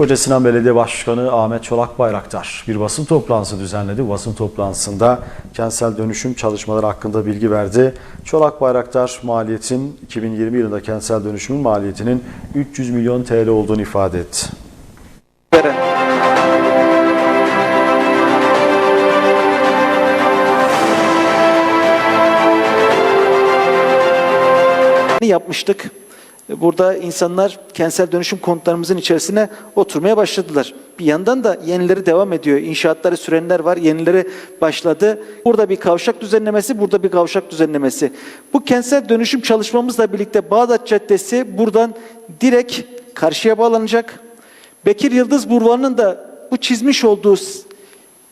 Koca Sinan Belediye Başkanı Ahmet Çolak Bayraktar bir basın toplantısı düzenledi. Basın toplantısında kentsel dönüşüm çalışmaları hakkında bilgi verdi. Çolak Bayraktar maliyetin 2020 yılında kentsel dönüşümün maliyetinin 300 milyon TL olduğunu ifade etti. yapmıştık. Burada insanlar kentsel dönüşüm konutlarımızın içerisine oturmaya başladılar. Bir yandan da yenileri devam ediyor. İnşaatları sürenler var, yenileri başladı. Burada bir kavşak düzenlemesi, burada bir kavşak düzenlemesi. Bu kentsel dönüşüm çalışmamızla birlikte Bağdat Caddesi buradan direkt karşıya bağlanacak. Bekir Yıldız Bulvarı'nın da bu çizmiş olduğu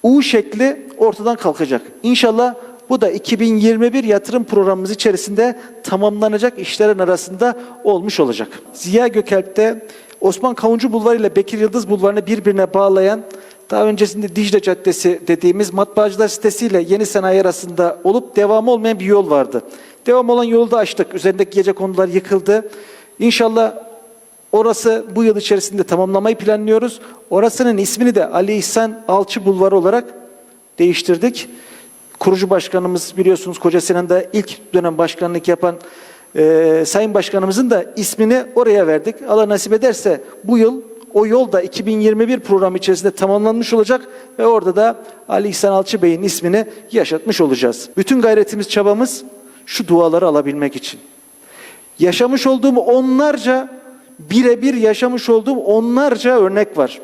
U şekli ortadan kalkacak. İnşallah bu da 2021 yatırım programımız içerisinde tamamlanacak işlerin arasında olmuş olacak. Ziya Gökalp'te Osman Kavuncu Bulvarı ile Bekir Yıldız Bulvarı'nı birbirine bağlayan daha öncesinde Dicle Caddesi dediğimiz matbaacılar sitesiyle yeni sanayi arasında olup devamı olmayan bir yol vardı. Devam olan yolu da açtık. Üzerindeki gece konular yıkıldı. İnşallah Orası bu yıl içerisinde tamamlamayı planlıyoruz. Orasının ismini de Ali İhsan Alçı Bulvarı olarak değiştirdik. Kurucu başkanımız biliyorsunuz Koca Sinan'da ilk dönem başkanlık yapan e, Sayın Başkanımızın da ismini oraya verdik. Allah nasip ederse bu yıl o yol da 2021 programı içerisinde tamamlanmış olacak ve orada da Ali İhsan Alçı Bey'in ismini yaşatmış olacağız. Bütün gayretimiz, çabamız şu duaları alabilmek için. Yaşamış olduğum onlarca birebir yaşamış olduğum onlarca örnek var.